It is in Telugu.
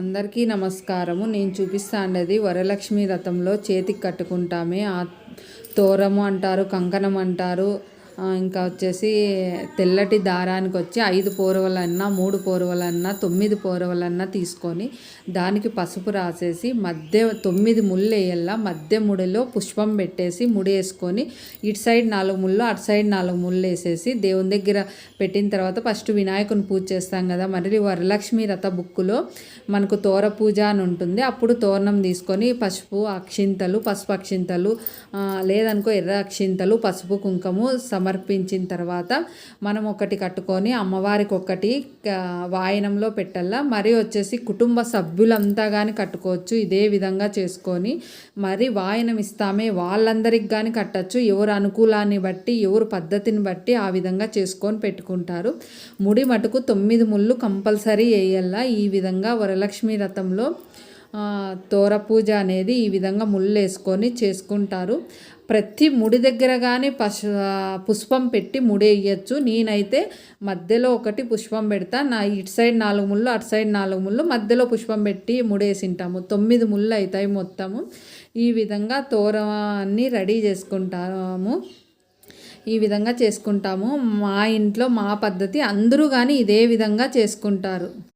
అందరికీ నమస్కారము. నేను చూపిస్తాండేది వరలక్ష్మి రథంలో చేతికి కట్టుకుంటామే. ఆ తోరము అంటారు కంకణం అంటారు. ఇంకా వచ్చేసి తెల్లటి దారానికి వచ్చి ఐదు పోరవలన్నా మూడు పోరవలన్నా తొమ్మిది పోరవలన్నా తీసుకొని దానికి పసుపు రాసేసి మధ్య తొమ్మిది ముళ్ళు వేయల్లా మధ్య ముడిలో పుష్పం పెట్టేసి ముడి వేసుకొని ఇటు సైడ్ నాలుగు ముళ్ళు అటు సైడ్ నాలుగు ముళ్ళు వేసేసి దేవుని దగ్గర పెట్టిన తర్వాత ఫస్ట్ వినాయకుని పూజ చేస్తాం కదా మరి వరలక్ష్మి రథ బుక్కులో మనకు తోర పూజ అని ఉంటుంది. అప్పుడు తోరణం తీసుకొని పసుపు అక్షింతలు పసుపు అక్షింతలు లేదనుకో ఎర్ర అక్షింతలు పసుపు కుంకుమ సమర్పించిన తర్వాత మనం ఒకటి కట్టుకొని అమ్మవారికి ఒకటి వాయనంలో పెట్టల్లా మరి వచ్చేసి కుటుంబ సభ్యులంతా కానీ కట్టుకోవచ్చు. ఇదే విధంగా చేసుకొని మరి వాయనం ఇస్తామే. వాళ్ళందరికి కానీ కట్టచ్చు. ఎవరు అనుకూలాన్ని బట్టి ఎవరు పద్ధతిని బట్టి ఆ విధంగా చేసుకొని పెట్టుకుంటారు. ముడి మటుకు తొమ్మిది ముళ్ళు కంపల్సరీ వేయల్లా ఈ విధంగా వరలక్ష్మి రథంలో తోర పూజ అనేది ఈ విధంగా ముళ్ళు వేసుకొని చేసుకుంటారు. ప్రతి ముడి దగ్గర కానీ పశు పుష్పం పెట్టి ముడి వేయచ్చు. నేనైతే మధ్యలో ఒకటి పుష్పం పెడతా. నా ఇటు సైడ్ నాలుగు ముళ్ళు అటు సైడ్ నాలుగు ముళ్ళు మధ్యలో పుష్పం పెట్టి ముడేసింటాము తొమ్మిది ముళ్ళు అవుతాయి మొత్తము. ఈ విధంగా తోరాన్ని రెడీ చేసుకుంటాము. ఈ విధంగా చేసుకుంటాము. మా ఇంట్లో మా పద్ధతి అందరూ కానీ ఇదే విధంగా చేసుకుంటారు.